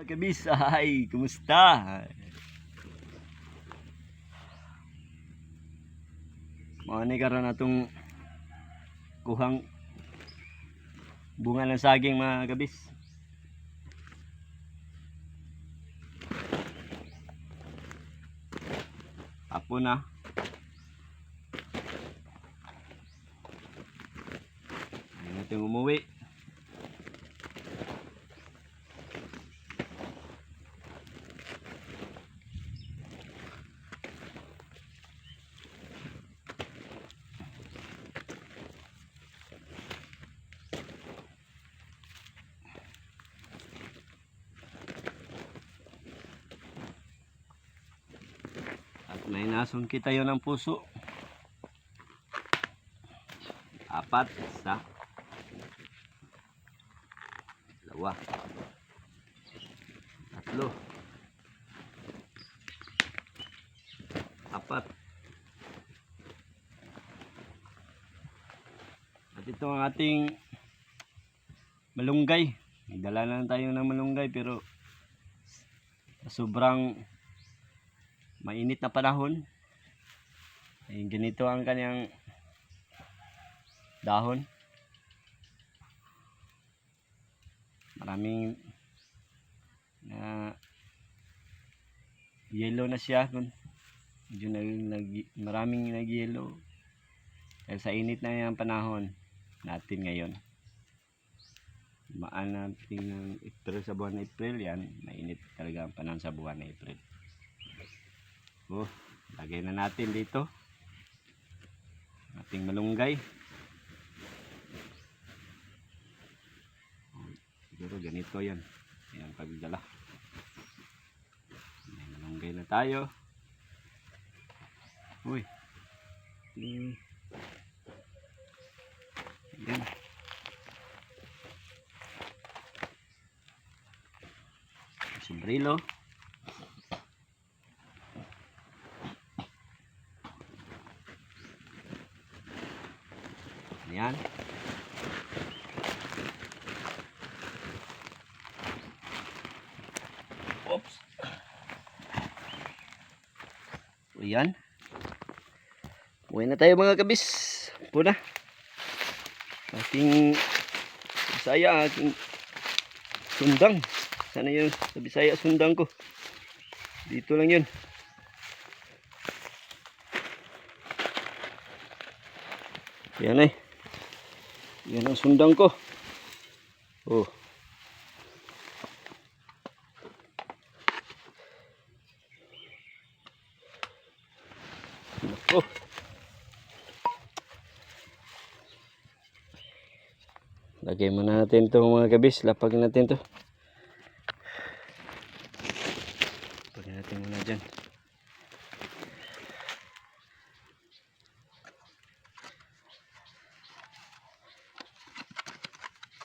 Mga kabisay, kumusta? Mga karon atong kuhang bunga ng saging mga kabis. Apo na. Ayaw natin umuwi. Nasungkit tayo ng puso. Apat, isa, dalawa, tatlo, apat. At ito ang ating malunggay. Nagdala na tayo ng malunggay pero sobrang mainit na panahon ay ganito ang kanyang dahon. Maraming na yellow na siya kun medyo nag, nag, maraming nag yellow dahil sa init na yung panahon natin ngayon. Maan natin ng April sa buwan ng April yan. Mainit talaga ang panahon sa buwan ng April. Oh, lagay na natin dito. Ating malunggay. Siguro ganito yan. Ayan pagdala. May malunggay na tayo. Uy. Hmm. Ayan. Ayan. Oops. Ayan. Uwi na tayo mga kabis. Puna. Ating Bisaya, ating sundang. Sana yun sa Bisaya sundang ko. Dito lang yun. Yan eh. Yan ang sundang ko. Oh. Oh. Lagay muna natin itong mga gabis. Lapag natin to. Lapag natin muna dyan.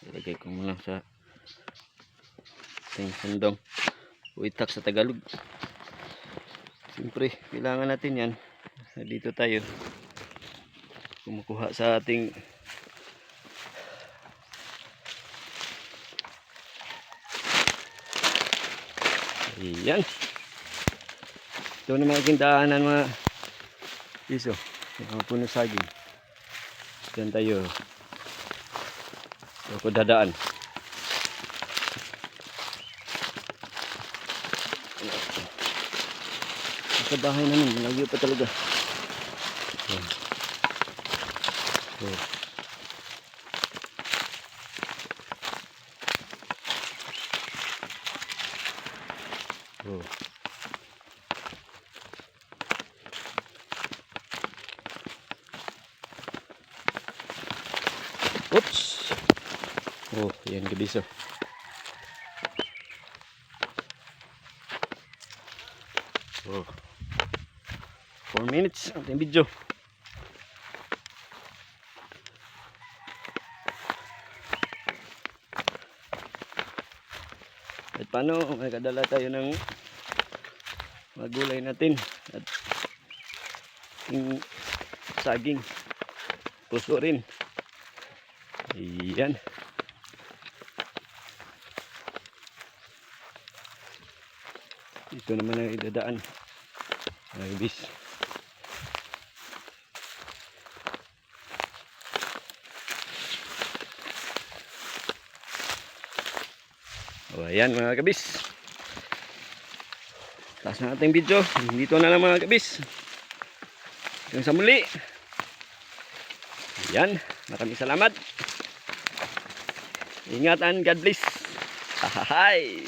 Ilagay ko muna sa ating sundong. Uitak sa Tagalog. Siyempre, kailangan natin yan. Dito tayo. Kumukuha sa ating Ayan. Ito naman aking daanan mga iso. Mga puno saging. Diyan tayo. Ito ko dadaan. Sa bahay namin, lagyo pa talaga. Ayan. Oh. Oh. Oops. Oh, yan gabiso. Oh. 4 minutes ang video. At paano, may kadala tayo ng magulay natin at yung saging puso rin ayan Ito naman ang idadaan. Mga kabis. O ayan mga kabis. Taas na ating video. Dito na lang mga kabis. Hanggang sa muli. Ayan. Maraming salamat. Ingatan. God bless. Hi.